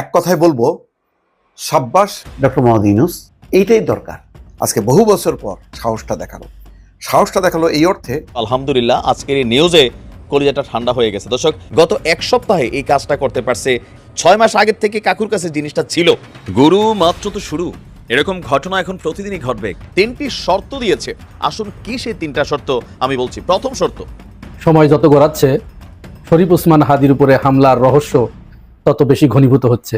এক কথায় বলব সাব্বাস ডক্টর মোহাম্মদ ইউনুস এইটাই দরকার। আজকে বহু বছর পর সাহসটা দেখাল। সাহসটা দেখাল এই অর্থে আলহামদুলিল্লাহ আজকের এই নিউজে কলিজাটা ঠান্ডা হয়ে গেছে। দর্শক গত এক সপ্তাহে এই কাজটা করতে পারছে। ছয় মাস আগের থেকে কাকুর কাছে জিনিসটা ছিল। গুরু মাত্র তো শুরু। এরকম ঘটনা এখন প্রতিদিনই ঘটবে। তিনটি শর্ত দিয়েছে। আসুন কি সেই তিনটা শর্ত? আমি বলছি প্রথম শর্ত। সময় যত গড়াচ্ছে শরীফ উসমান হাদির উপরে হামলার রহস্য তত বেশি ঘনীভূত হচ্ছে।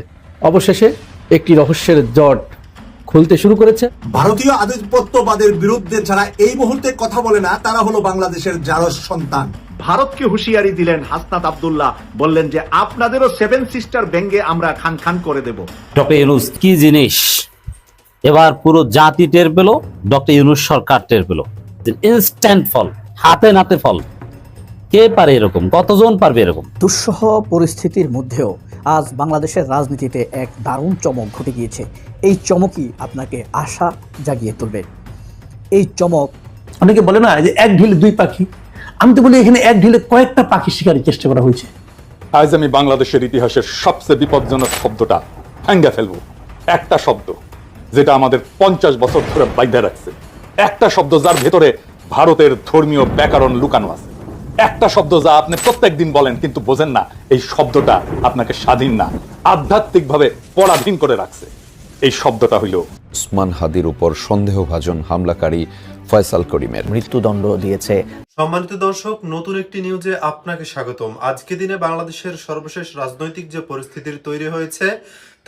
অবশেষে একটি রহস্যের জট খুলতে শুরু করেছে। ভারতীয় আধিপত্যবাদের বিরুদ্ধে যারা এই মুহূর্তে কথা বলে না তারা হলো বাংলাদেশের জারস সন্তান। ভারতকে হুঁশিয়ারি দিলেন হাসনাত আব্দুল্লাহ। বললেন যে আপনাদেরও সেভেন সিস্টার ভেঙ্গে আমরা খান খান করে দেব। ডক্টর ইউনুস কি জিনিস? এবার পুরো জাতি টের পেল ডক্টর ইউনুস সরকার টের পেল। ইনস্ট্যান্ট ফল হাতে নাতে ফল কে পারে এরকম? কতজন পারবে এরকম? দুঃসহ পরিস্থিতির মধ্যেও আজ বাংলাদেশের রাজনীতিতে এক দারুণ চমক ঘটে গিয়েছে। এই চমকই আপনাকে আশা জাগিয়ে তুলবে। এই চমক অনেকে বলে না যে এক ঢিলে দুই পাখি। আমি তো বলি এখানে এক ঢিলে কয়েকটা পাখি শিকারের চেষ্টা করা হয়েছে। আজ আমি বাংলাদেশের ইতিহাসের সবচেয়ে বিপজ্জনক শব্দটা ভেঙ্গে ফেলব। একটা শব্দ যেটা আমাদের পঞ্চাশ বছর ধরে বাইধা রাখছে। একটা শব্দ যার ভেতরে ভারতের ধর্মীয় ব্যাকরণ লুকানো আছে। একটা শব্দ যা আপনি প্রত্যেক দিন বলেন কিন্তু বোঝেন না এই শব্দটা আপনাকে স্বাধীন না আধ্যাত্মিকভাবে পরাধীন করে রাখছে। এই শব্দটা হইল উসমান হাদির উপর সন্দেহভাজন হামলাকারী ফয়সাল করিমের। মৃত্যুদণ্ড দিয়েছে। সম্মানিত দর্শক নতুন একটি নিউজে আপনাকে স্বাগতম। আজকে দিনে বাংলাদেশের সর্বশেষ রাজনৈতিক যে পরিস্থিতির তৈরি হয়েছে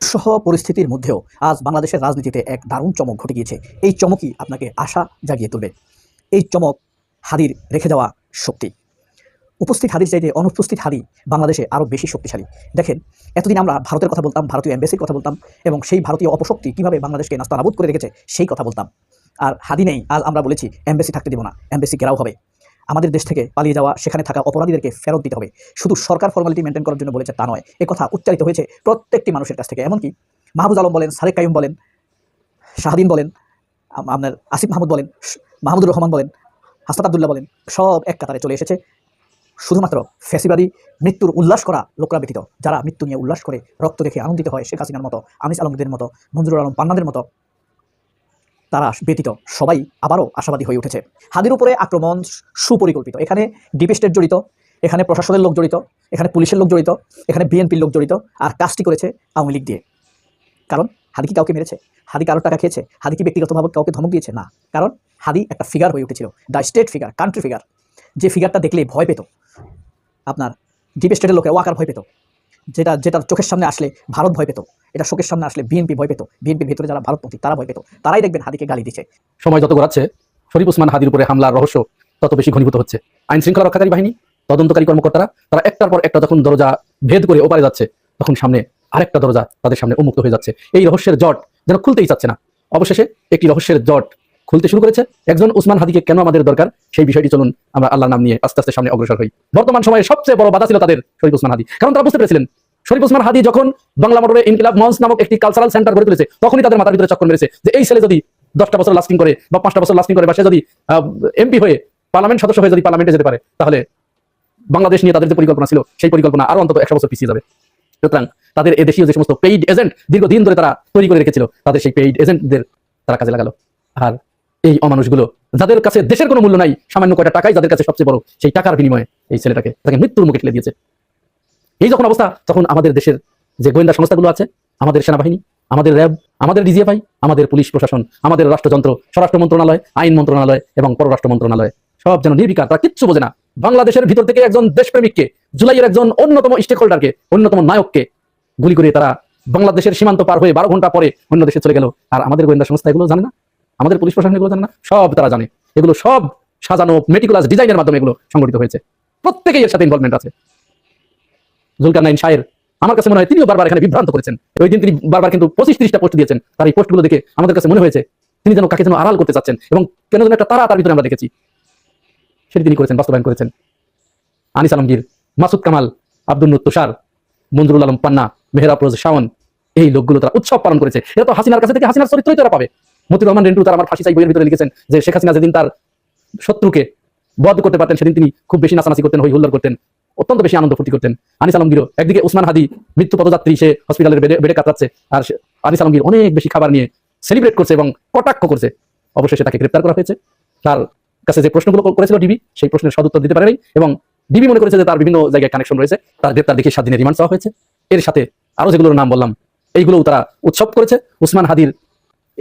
সহ পরিস্থিতির মধ্যেও আজ বাংলাদেশের রাজনীতিতে এক দারুণ চমক ঘটে গিয়েছে। এই চমকই আপনাকে আশা জাগিয়ে তুলবে। এই চমক হাদির রেখে দেওয়া শক্তি। উপস্থিত হাদির চাইতে অনুপস্থিত হাদি বাংলাদেশে আরও বেশি শক্তিশালী। দেখেন, এতদিন আমরা ভারতের কথা বলতাম, ভারতীয় এম্বাসির কথা বলতাম, এবং সেই ভারতীয় অপশক্তি কীভাবে বাংলাদেশকে নাস্তানাবুদ করে রেখেছে, সেই কথা বলতাম। আর হাদি নেই, আজ আমরা বলেছি এম্বাসি থাকতে দেবো না এম্বাসি ঘেরাও হবে। আমাদের দেশ থেকে পালিয়ে যাওয়া, সেখানে থাকা অপরাধীদেরকে ফেরত দিতে হবে। শুধু সরকার ফর্মালিটি মেনটেন করার জন্য বলেছে তা নয়, এ কথা উচ্চারিত হয়েছে প্রত্যেকটি মানুষের কাছ থেকে। এমনকি মাহবুজ আলম বলেন সারেক কাইম বলেন, শাহদিন বলেন আপনার আসিফ মাহমুদ বলেন মাহমুদুর রহমান বলেন, হাসনাত আবদুল্লাহ বলেন, সব এক কাতারে চলে এসেছে। শুধুমাত্র ফ্যাসিবাদী মৃত্যুর উল্লাস করা লোকরা ব্যতীত, যারা মৃত্যু নিয়ে উল্লাস করে, রক্ত দেখে আনন্দিত হয় শেখ হাসিনার মতো আনিস আলমদের মতো, মঞ্জুরুল আলম পান্নাদের মতো তারা ব্যতীত সবাই আবারও আশাবাদী হয়ে উঠেছে। হাদির উপরে আক্রমণ সুপরিকল্পিত। এখানে ডিপ স্টেট জড়িত, এখানে প্রশাসনের লোক জড়িত, এখানে পুলিশের লোক জড়িত, এখানে বিএনপির লোক জড়িত আর কাজটি করেছে আওয়ামী লীগ দিয়ে। কারণ হাদি কি কাউকে মেরেছে? হাদি কারোর টাকা খেয়েছে? হাদি কি ব্যক্তিগতভাবে কাউকে ধমক দিয়েছে? না। কারণ হাদি একটা ফিগার হয়ে উঠেছিল the state figure country figure যে ফিগারটা দেখলে ভয় পেত। আপনার ডিপ স্টেটের লোকের ওয়াকার ভয় পেত। যেটা যেটা চোখের সামনে আসলে ভারত ভয় পেত। এটা চোখের সামনে আসলে বিএনপি ভয় পেত। বিএনপির ভেতরে যারা ভারতপন্থী তারা ভয় পেত। তারাই দেখবেন হাদিকে গালি দিচ্ছে। সময় যত গড়াচ্ছে, শরীফ উসমান হাদির উপরে হামলার রহস্য তত বেশি ঘনীভূত হচ্ছে। আইন শৃঙ্খলা রক্ষাকারী বাহিনী, তদন্তকারী কর্মকর্তারা, তারা একটার পর একটা যখন দরজা ভেদ করে ওপারে যাচ্ছে, তখন সামনে আরেকটা দরজা তাদের সামনে উন্মুক্ত হয়ে যাচ্ছে। এই রহস্যের জট যেন খুলতেই চাচ্ছে না। অবশেষে একটি রহস্যের জট খুলতে শুরু করেছে। একজন উসমান হাদিকে কেন আমাদের দরকার? সেই বিষয়টি চলুন আমরা আল্লাহর নাম নিয়ে আস্তে আস্তে সামনে অগ্রসর হই। বর্তমান সময়ে সবচেয়ে বড় বাধা ছিল তাদের শরীফ উসমান হাদি। কারণ তারা বুঝতে পেরেছিলেন শরীফ উসমান হাদি যখন বাংলা মোটরে ইনকিলাব মঞ্চ নামক একটি কালচারাল সেন্টার গড়ে তুলেছে, তখনই তাদের মাথার ভিতরে চক্কর মেরেছে যে এই ছেলে যদি দশটা বছর লাস্টিং করে বা পাঁচটা বছর লাস্টিং করে বা সে যদি এমপি হয়ে পার্লামেন্ট সদস্য হয়ে যদি পার্লামেন্টে যেতে পারে, তাহলে বাংলাদেশ নিয়ে তাদের যে পরিকল্পনা ছিল, সেই পরিকল্পনা আরও অন্তত একশো বছর পিছিয়ে যাবে। সুতরাং তাদের এদেশীয় যে সমস্ত পেইড এজেন্ট দীর্ঘদিন ধরে তারা তৈরি করে রেখেছিল, তাদের সেই পেইড এজেন্টদের তারা কাজে লাগালো। আর এই অমানুষগুলো। যাদের কাছে দেশের কোনো মূল্য নাই, সামান্য কয়টা টাকাই যাদের কাছে সবচেয়ে বড়, সেই টাকার বিনিময়ে এই ছেলেটাকে, তাকে মৃত্যুর মুখে ঠেলে দিয়েছে। এই যখন অবস্থা, তখন আমাদের দেশের যে গোয়েন্দা সংস্থাগুলো আছে, আমাদের সেনাবাহিনী, আমাদের র্যাব, আমাদের ডিজিএফআই, আমাদের পুলিশ প্রশাসন, আমাদের রাষ্ট্রযন্ত্র, স্বরাষ্ট্র মন্ত্রণালয়, আইন মন্ত্রণালয় এবং পররাষ্ট্র মন্ত্রণালয়, সব যেন নির্বিকার, তারা কিচ্ছু বোঝে না। বাংলাদেশের ভিতর থেকে একজন দেশপ্রেমিককে, জুলাইয়ের একজন অন্যতম স্টেক হোল্ডারকে অন্যতম নায়ককে গুলি করে তারা বাংলাদেশের সীমান্ত পার হয়ে বারো ঘণ্টা পরে অন্য দেশে চলে গেল। আর আমাদের গোয়েন্দা সংস্থা এগুলো জানে না আমাদের পুলিশ প্রশাসন এগুলো জানে না? সব তারা জানে। এগুলো সব সাজানো মেটিকুলাস ডিজাইনের মাধ্যমে এগুলো সংগঠিত হয়েছে। প্রত্যেকেই এর সাথে ইনভলভমেন্ট আছে। জুলকার নাইন শাহের, আমার কাছে মনে হয় তিনিও বারবার এখানে বিভ্রান্ত করেছেন। ওই দিন তিনি বারবার কিন্তু পঁচিশ ত্রিশটা পোস্ট দিয়েছেন। তার এই পোস্টগুলো দেখে আমাদের কাছে মনে হয়েছে তিনি যেন কাকে যেন আড়াল করতে চাচ্ছেন এবং কেন যেন একটা তারা তার ভিতরে আমরা দেখেছি। সেটি তিনি করেছেন, বাস্তবায়ন করেছেন। আনিস আলমগীর, মাসুদ কামাল, আব্দুল তুষার মঞ্জুরুল আলম পান্না, মেহরা ফরোজ শাওন, এই লোকগুলো তারা উৎসব পালন করেছে। এরা তো হাসিনার কাছে থেকে হাসিনার চরিত্রই তারা পাবে। মতিউর রহমান রেন্টু তার আমার ফাঁসি চাই বইয়ের ভিতরে লিখেছেন যে শেখ হাসিনা যেদিন তার শত্রুকে বধ করতে পারতেন, সেদিন তিনি খুব বেশি নাচানাচি করতেন, হই হুল্লার করতেন, অত্যন্ত বেশি আনন্দ ফুর্তি করতেন। আনিস আলমগীরও একদিকে উসমান হাদি মৃত্যু পদযাত্রী, সে হসপিটালের বেডে বেডে কাটাচ্ছে আর আনিস আলমগীর অনেক বেশি খাবার নিয়ে সেলিব্রেট করছে এবং কটাক্ষ করছে। অবশেষে তাকে গ্রেপ্তার করা হয়েছে। তার কাছে যে প্রশ্নগুলো করেছিল ডিবি, সেই প্রশ্নের সদুত্তর দিতে পারেনি এবং ডিবি মনে করেছে যে তার বিভিন্ন জায়গায় কানেকশন রয়েছে। তার গ্রেপ্তার দেখে সাত দিনের রিমান্ড চাওয়া হয়েছে। এর সাথে আরও যেগুলোর নাম বললাম, এইগুলোও তারা উৎসব করেছে। উসমান হাদির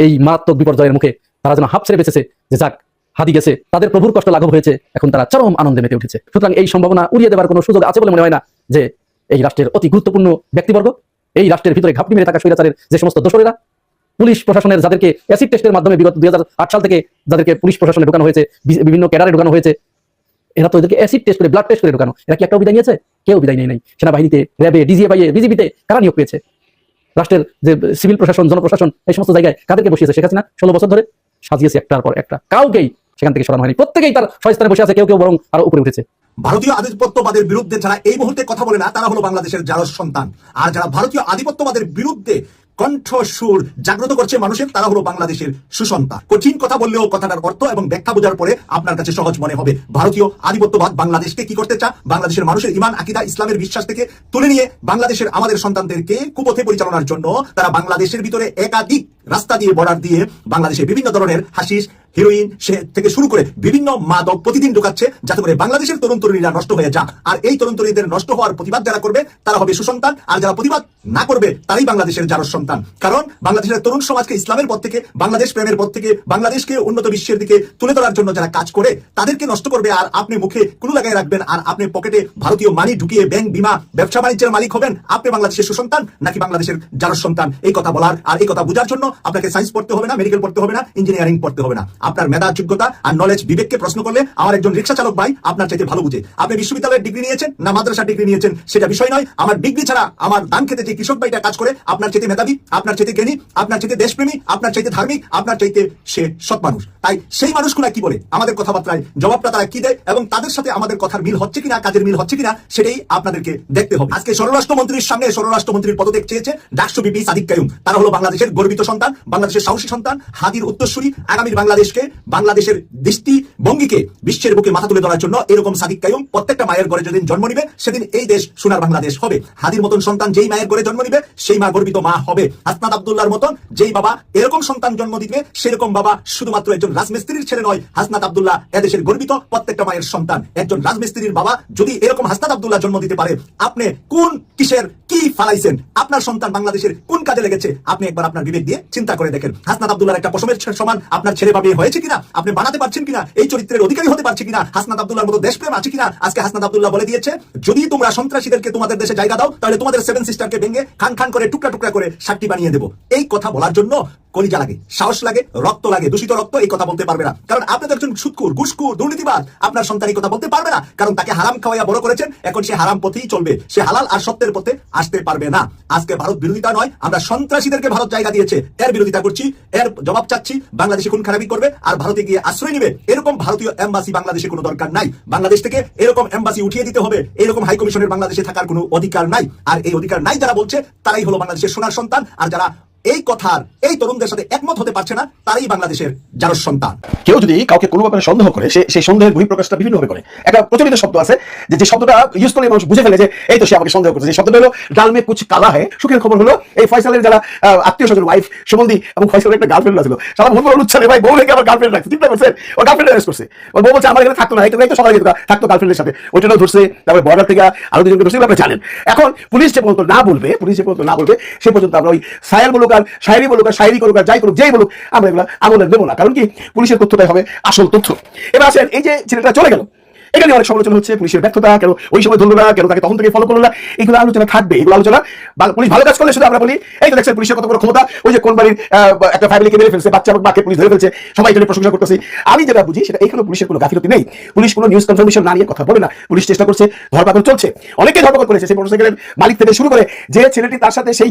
এই মারাত্মক বিপর্যয়ের মুখে তারা যেন হাফ ছেড়ে বেঁচেছে। যে যাক, হাদি গেছে। তাদের প্রভুর কষ্ট লাঘব হয়েছে। এখন তারা চরম আনন্দে মেতে উঠেছে। সুতরাং এই সম্ভাবনা উড়িয়ে দেওয়ার কোনো সুযোগ আছে বলে মনে হয় না যে এই রাষ্ট্রের অতি গুরুত্বপূর্ণ ব্যক্তিবর্গ, এই রাষ্ট্রের ভিতরে ঘাপটি মেরে থাকা স্বৈরাচারের যে সমস্ত দোষরেরা, পুলিশ প্রশাসনের যাদেরকে অ্যাসিড টেস্টের মাধ্যমে বিগত দুই হাজার আট সাল থেকে যাদেরকে পুলিশ প্রশাসনে ঢোকানো হয়েছে বিভিন্ন ক্যাডারে ঢোকানো হয়েছে, এরা তো এদেরকে অ্যাসিড টেস্ট করে, ব্লাড টেস্ট করে ঢোকানো। এরা কি একটা বিদায় নিয়েছে? কেউ বিদায় নেই। নাই সেনাবাহিনীতে, র্যাবে ডিজিএফআই বিজিবিতে কারা নিয়োগ পেয়েছে? রাষ্ট্রের যে সিভিল প্রশাসন, জনপ্রশাসন, এই সমস্ত জায়গায় কাদেরকে বসিয়েছে? শেখ হাসিনা ষোলো বছর ধরে সাজিয়েছে একটার পর একটা। কাউকেই সেখান থেকে সরানো হয়নি। প্রত্যেকেই তার সস্থানে বসে আছে, কেউ কেউ বরং আরও উপরে উঠেছে। ভারতীয় আধিপত্যবাদের বিরুদ্ধে যারা এই মুহূর্তে কথা বলে না, তারা হলো বাংলাদেশের যারা সন্তান। আর যারা ভারতীয় আধিপত্যবাদের বিরুদ্ধে কণ্ঠ সুর জাগ্রত করছে মানুষের, তারা হলো বাংলাদেশের সুসন্তান। কঠিন কথা বললেও কথাটার অর্থ এবং ব্যাখ্যা বোঝার পরে আপনার কাছে সহজ মনে হবে। ভারতীয় আধিপত্যবাদ বাংলাদেশকে কি করতে চা বাংলাদেশের মানুষের ইমান আকিদা, ইসলামের বিশ্বাস থেকে তুলে নিয়ে বাংলাদেশের আমাদের সন্তানদেরকে কুপথে পরিচালনার জন্য তারা বাংলাদেশের ভিতরে একাধিক রাস্তা দিয়ে বর্ডার দিয়ে বাংলাদেশে বিভিন্ন ধরনের হাসিস হিরোইন, সে থেকে শুরু করে বিভিন্ন মাদক প্রতিদিন ঢুকাচ্ছে, যাতে করে বাংলাদেশের তরুণ তরুণীরা নষ্ট হয়ে যাক। আর এই তরুণ তরুণীদের নষ্ট হওয়ার প্রতিবাদ যারা করবে, তারা হবে সুসন্তান, আর যারা প্রতিবাদ না করবে, তারাই বাংলাদেশের যারস সন্তান। কারণ বাংলাদেশের তরুণ সমাজকে ইসলামের পথ থেকে, বাংলাদেশ প্রেমের পথ থেকে, বাংলাদেশকে উন্নত বিশ্বের দিকে তুলে ধরার জন্য যারা কাজ করে, তাদেরকে নষ্ট করবে, আর আপনি মুখে কুলু লাগাই রাখবেন, আর আপনি পকেটে ভারতীয় মানি ঢুকিয়ে ব্যাংক, বিমা, ব্যবসা বাণিজ্যের মালিক হবেন, আপনি বাংলাদেশের সুসন্তান নাকি বাংলাদেশের যারস সন্তান? এই কথা বলার, আর এই কথা বোঝার জন্য আপনাকে সায়েন্স পড়তে হবে না, মেডিকেল পড়তে হবে না, ইঞ্জিনিয়ারিং পড়তে হবে না। আপনার মেধা, যোগ্যতা আর নলেজ বিবেককে প্রশ্ন করলে আমার একজন রিক্সা চালক ভাই আপনার চাইতে ভালো বুঝে। আপনি বিশ্ববিদ্যালয়ের ডিগ্রি নিয়েছেন না মাদ্রাসা ডিগ্রি নিয়েছেন, সেটা বিষয় নয়। আমার ডিগ্রি ছাড়া আমার ধান খেতে যে কৃষক ভাইটা কাজ করে, আপনার চাইতে মেধাবী, আপনার চাইতে জ্ঞানী, আপনার চাইতে দেশপ্রেমী, আপনার চাইতে ধার্মিক আপনার চাইতে সে সৎ মানুষ। তাই সেই মানুষগুলা কি বলে? আমাদের কথাবার্তায় জবাবটা তারা কি দেয় এবং তাদের সাথে আমাদের কথার মিল হচ্ছে কিনা, কাজের মিল হচ্ছে কিনা, সেটাই আপনাদেরকে দেখতে হবে। আজকে স্বরাষ্ট্রমন্ত্রীর সামনে স্বরাষ্ট্রমন্ত্রীর পদত্যাগ চেয়েছে ডাকসু বিপি সাদিক কায়ুম তারা হলো বাংলাদেশের গর্বিত সন্তান, বাংলাদেশের সাহসী সন্তান, হাদির উত্তরসূরি, আগামীর বাংলাদেশকে বাংলাদেশের দৃষ্টি ভঙ্গিকে বিশ্বের বুকে মাথা তুলে ধরার জন্য এরকম সাদিক কায়ুম প্রত্যেকটা মায়ের ঘরে যেদিন জন্ম নিবে, সেদিন এই দেশ সোনার বাংলাদেশ হবে। হাদির মতন সন্তান যেই মায়ের ঘরে জন্ম নিবে, সেই মা গর্বিত মা হবে। হাসনাত আব্দুল্লাহর মতন যেই বাবা এরকম সন্তান জন্ম দিবে, সেরকম বাবা শুধুমাত্র একজন রাজমিস্ত্রির ছেলে নয়, হাসনাত আব্দুল্লাহ এদেশের গর্বিত প্রত্যেকটা মায়ের সন্তান। একজন রাজমিস্ত্রির বাবা যদি এরকম হাসনাত আবদুল্লাহ জন্ম দিতে পারে, আপনি কোন কিসের কি ফালাইছেন? আপনার সন্তান বাংলাদেশের কোন কাজে লেগেছে? আপনি একবার আপনার বিবেক দিয়ে চিন্তা করে দেখেন। হাসনাত আব্দুল্লাহর একটা পশমের সমান আপনার ছেলে বা মেয়ে হয়েছে কিনা? আপনি বানাতে পারছেন কিনা? এই চরিত্রের অধিকারী হতে পারছে কিনা? হাসনাত আব্দুল্লাহর মতো দেশপ্রেম আছে কিনা? আজকে হাসনাত আব্দুল্লাহ বলে দিয়েছে, যদি তোমরা সন্ত্রাসীদেরকে তোমাদের দেশে জায়গা দাও, তাহলে তোমাদের সেভেন সিস্টারকে ভেঙে খান খান করে টুকরা টুকরা করে সাক্ষী বানিয়ে দেবো। এই কথা বলার জন্য কলিজা লাগে, সাহস লাগে, রক্ত লাগে, দূষিত রক্ত এই কথা বলতে পারবে না। কারণ আপনি তো একজন সুৎকুর ঘুষকুর দুর্নীতিবাদ আপনার সন্তান এই কথা বলতে পারবে না, কারণ তাকে হারাম খাওয়াইয়া বড় করেছেন, এখন সে হারাম পথেই চলবে। সে হালাল আর সত্যের পথে আসতে পারবে না। আজকে ভারত বিরোধিতা নয়, আমরা সন্ত্রাসীদেরকে ভারত জায়গা দিয়েছে। এর বিরোধিতা করছি, এর জবাব চাচ্ছি, বাংলাদেশে কোন খারাপি করবে আর ভারতে গিয়ে আশ্রয় নিবে, এরকম ভারতীয় এম্বাসি বাংলাদেশে কোনো দরকার নাই। বাংলাদেশ থেকে এরকম এম্বাসি উঠিয়ে দিতে হবে, এরকম হাই কমিশনের বাংলাদেশে থাকার কোনো অধিকার নাই। আর এই অধিকার নাই যারা বলছে, তারাই হলো বাংলাদেশের সোনার সন্তান। আর যারা এই কথার এই তরুণদের সাথে একমত হতে পারছে না, তারাই বাংলাদেশের যারস সন্তান। কেউ যদি কাউকে কোনো ব্যাপারে সন্দেহ করে, সে সেই সন্দেহের বহিঃপ্রকাশটা বিভিন্নভাবে করে। একটা প্রচলিত শব্দ আছে যে যে শব্দটা ইউজ করলে মানুষ বুঝে ফেলে যে, এই তো সে আমাকে সন্দেহ করছে। যে শব্দটা হলো, ডাল মে কুচ কালা হয় সুখের খবর হলো, এই ফয়সালের যারা আত্মীয় স্বজন ওয়াইফ সুমন্দি এবং ফয়সালের একটা গার্লফ্রেন্ড আছে সারা ভুল বলুন উচ্ছালে ভাই, বউ লেগে আমার গার্লফ্রেন্ড রাখছে। চিন্তা করছেন ও গার্লফ্রেন্ড অ্যারেস্ট করছে। ওর বউ বলছে, আমার এখানে থাকতো না এটা তো সকালে যেত থাকতো গার্লফ্রেন্ডের সাথে। ওইটাও ধরছে, তারপরে বর্ডার থেকে আরও দুজনকে ধরছে আপনি জানেন। এখন পুলিশ যে পর্যন্ত না বলবে, পুলিশ যে পর্যন্ত না বলবে, সে পর্যন্ত আমরা ওই সায়াল বলুক আর শায়রি বলুক আর শায়রি করুক আর যাই করুক, যেই বলুক, আমরা এগুলো আমলে দেবো না। কারণ কি? পুলিশের তথ্যটাই হবে, আসল তথ্য। এবার আসেন, এই যে ছেলেটা চলে গেল। এখানে অনেক সমালোচনা হচ্ছে, পুলিশের ব্যর্থতা, কেন ওই সময় ধরলো না কেন তাকে তখন থেকে ফলো করল না, এগুলো আলোচনা থাকবে, এগুলো আলোচনা পুলিশ ভালো কাজ করলে শুধু আমরা বলি, এই তো দেখছেন পুলিশের কত বড় ক্ষমতা, ওই যে কোন বাড়ির একটা ফ্যামিলিকে মেরে ফেলছে, বাচ্চা মাকে পুলিশ ধরে ফেলছে, সবাই এটা প্রশংসা করতেছে। আমি যেটা বুঝি সেটা এখানে পুলিশের কোনো গাফিলতি নেই। পুলিশ কোনো নিউজ কনফার্মেশন না নিয়ে কথা বলে না। পুলিশ চেষ্টা করছে ধরপাকড় চলছে। অনেকে ধরপাকড় করেছে, সেই মোটরসাইকেলের মালিক থেকে শুরু করে যে ছেলেটি তার সাথে সেই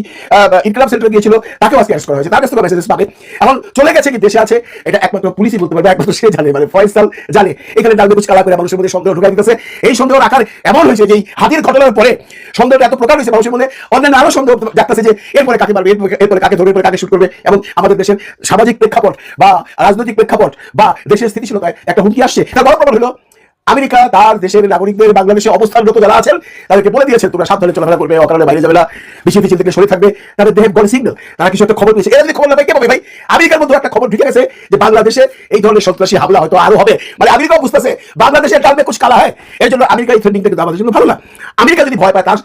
ইনকলাম সেন্টার গিয়েছিল, তাকেও আজকে অ্যারেস্ট করা হয়েছে। তার কাছ থেকে মেসেজ পাবে। এখন চলে গেছে কি, দেশে আছে, এটা একমাত্র পুলিশই বলতে পারবে, একমাত্র সে জানে মানে ফয়সাল জানে। এখানে ডালবে কালা করে মানুষের সন্দেহ ঢুকাই দিতেছে, এই সন্দেহ রাখার এমন হয়েছে যে হাতির ঘটনার পরে সন্দেহটা এত প্রকার হয়েছে মানুষের মধ্যে অন্যান্য আরও সন্দেহ দেখতেছে যে এরপরে কাকে মারবে, এরপরে- কাকে ধরবে কাকে শুট করবে, এবং আমাদের দেশের সামাজিক প্রেক্ষাপট বা রাজনৈতিক প্রেক্ষাপট বা দেশের স্থিতিশীলতায় একটা হুমকি আসছে। তার বড় প্রবল হলো আমেরিকা, তার দেশের নাগরিকদের বাংলাদেশে অবস্থানরত যারা আছেন, তাদেরকে বলে দিয়েছে তোমরা সাবধানে চলাফেরা করবে, অকারণে বাইরে যাবে না। বেশি মিছিল থেকে সরে থাকবে। তাদের দেহে গড়ে সিগন্যাল তারা কিছু একটা খবর পেয়েছে এরা যদি খবর না পায় কে পাবে ভাই? আমেরিকার মধ্যে একটা খবর ঢুকে গেছে যে বাংলাদেশে এই ধরনের সন্ত্রাসী হামলা হয়তো আরও হবে। মানে আমেরিকাও বুঝতেছে বাংলাদেশের ডালবে কুচ কালা হয়। এর জন্য আমেরিকা এই থ্রেডিংটা কিন্তু আমাদের জন্য ভালো না। আমেরিকা যদি ভয় পায়, তার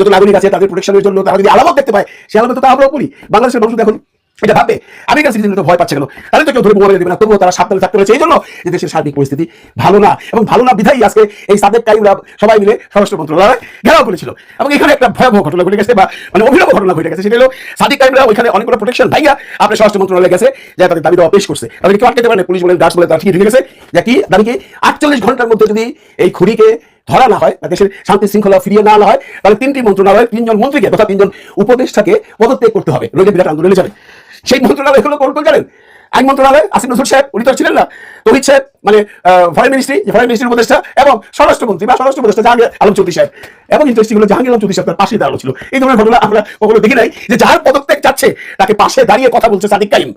যত নাগরিক আছে, তাদের প্রোটেকশনের জন্য তারা যদি আলামত দেখতে পায়, সে আলামত তো আমরাও করি বাংলাদেশের মানুষ দেখুন এটা ভাববে। আমেরিকার সিটিজেন তো ভয় পাচ্ছে কেন? তাহলে তো কেউ ধরে বোমারে দেবে না। তবুও তারা সাবধানে থাকতে রয়েছে এই জন্য যে দেশের সার্বিক পরিস্থিতি ভালো না। এবং ভালো না বিধাই আজকে এই সাদেক টাইমরা সবাই মিলে স্বরাষ্ট্র মন্ত্রণালয় ঘেরাও করেছিল। এবং এখানে একটা ভয়াবহ ঘটনা ঘটে গেছে বা মানে অভিনব ঘটনা ঘটে গেছে। সেটা হলো সাদিক টাইমরা ওইখানে অনেকগুলো প্রোটেকশন ভাইয়া আপনার স্বরাষ্ট্র মন্ত্রণালয়ে গেছে যে তাদের দাবি দেওয়া পেশ করছে। তাদের কেউ আটকাতে পারে পুলিশ বলেন গার্ডস বলে তারা ঠিক ঢুকে গেছে। যে কি দাবি কি আটচল্লিশ ঘণ্টার মধ্যে যদি এই খুরিকে ধরা না হয় বা দেশের শান্তি শৃঙ্খলা ফিরিয়ে না আনা হয়, তাহলে তিনটি মন্ত্রণালয়, তিনজন মন্ত্রীকে তথা তিনজন উপদেষ্টাকে পদত্যাগ করতে হবে। রোগে বিরাট আন্দোলনে যাবে। সেই মন্ত্রণালয় এখনও কোন কোন জানেন? আইন মন্ত্রণালয়, আসিফ নজরুল সাহেব, উনি তো ছিলেন না। তহিদ সাহেব মানে ফরেন মিনিস্ট্রি ফরেন মিনিস্ট্রির উপদেষ্টা, এবং স্বরাষ্ট্রমন্ত্রী, বা স্বরাষ্ট্র উপদেষ্টা জাহাঙ্গীর আলম চৌধুরী সাহেব। এবং ইন্টারেস্টিং হলো জাহাঙ্গীর আলম চৌধুরী সাহেব তার পাশে দাঁড়ানো ছিল। এই ধরনের ঘটনা আমরা কখনো দেখি নাই, যে যার পদত্যাগ যাচ্ছে তাকে পাশে দাঁড়িয়ে কথা বলছে সাদিক কাইম।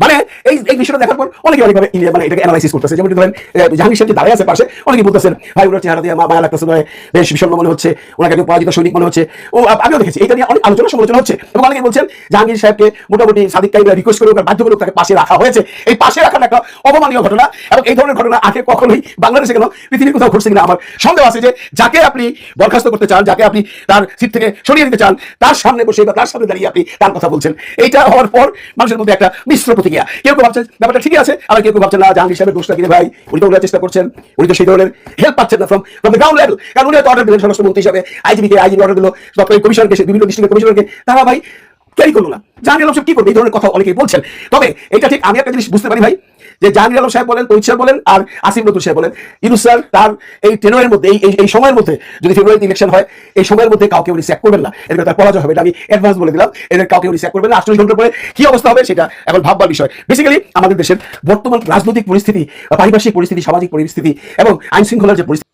মানে এই এই বিষয়টা দেখার পর অনেকে অনেকভাবে ইয়ে মানে এটাকে অ্যানালাইসিস করতেছে। যেমন ধরেন জাহাঙ্গীর সাহেব দাঁড়িয়ে আছে পাশে, অনেকে বলতেছেন, ভাই ওনার চেহারা দিয়ে মায়া লাগতেছে নয় বেশ বিষণ্ণ মনে হচ্ছে ওনাকে একটু পরাজিত সৈনিক মনে হচ্ছে। ও, আ- আমিও দেখেছি, এটা নিয়ে অনেক আলোচনা সমালোচনা হচ্ছে। এবং অনেকে বলছেন, জাহাঙ্গীর সাহেবকে মোটামুটি সাদিক কাইমরা রিকোয়েস্ট করে ওনার বাধ্যমূলক তাকে পাশে রাখা হয়েছে। এই পাশে রাখাটা একটা অপমানীয় ঘটনা এবং এই ধরনের ঘটনা আগে কখনোই বাংলাদেশে কেন পৃথিবীর কোথাও ঘটছে কিনা আমার সন্দেহ আছে যে যাকে আপনি বরখাস্ত করতে চান, যাকে আপনি তার সিট থেকে সরিয়ে দিতে চান, তার সামনে বসে বা তার সামনে দাঁড়িয়ে আপনি তার কথা বলছেন। এইটা হওয়ার পর মানুষের মধ্যে একটা মিশ্র প্রতিক্রিয়া। কেউ কেউ ভাবছেন ব্যাপারটা ঠিকই আছে, আবার কেউ কেউ ভাবছেন, না, জাহাঙ্গীর সাহেবের দোষটা কিনে ভাই? উনি তো চেষ্টা করছেন। উনি তো সেই ধরনের হেল্প পাচ্ছেন না from from the ground level কারণ উনি হয়তো অর্ডার দিলেন স্বরাষ্ট্রমন্ত্রী হিসাবে, আইজিবিকে আইজিবি অর্ডার দিল সরকারি কমিশনকে বিভিন্ন ডিস্ট্রিক্টের কমিশনারকে তারা ভাই ক্যারি করল না। জাহাঙ্গীর আলম সাহেব কি করবে? এই ধরনের কথা অনেকেই বলছেন। তবে এটা ঠিক আমি একটা জিনিস বুঝতে পারি ভাই, যে জাহাঙ্গীর আলম সাহেব বলেন তৈরি বলেন আর আসিফ নতুন সাহেব বলেন ইউনুস স্যার তার এই টেনোয়ের মধ্যে, এই, এই- সময়ের মধ্যে যদি ফেব্রুয়ারিতে ইলেকশন হয়, এই সময়ের মধ্যে কাউকে উনি স্যাক করবেন না। এর তার পরাজয় হবে, এটা আমি অ্যাডভান্স বলে দিলাম। এদের কাউকে উনি স্যাক করবেন না। আটচল্লিশ ঘণ্টা পরে কি অবস্থা হবে সেটা এখন ভাববার বিষয়। বেসিক্যালি আমাদের দেশের বর্তমান রাজনৈতিক পরিস্থিতি পারিপার্শ্বিক পরিস্থিতি, সামাজিক পরিস্থিতি এবং আইন শৃঙ্খলার যে পরিস্থিতি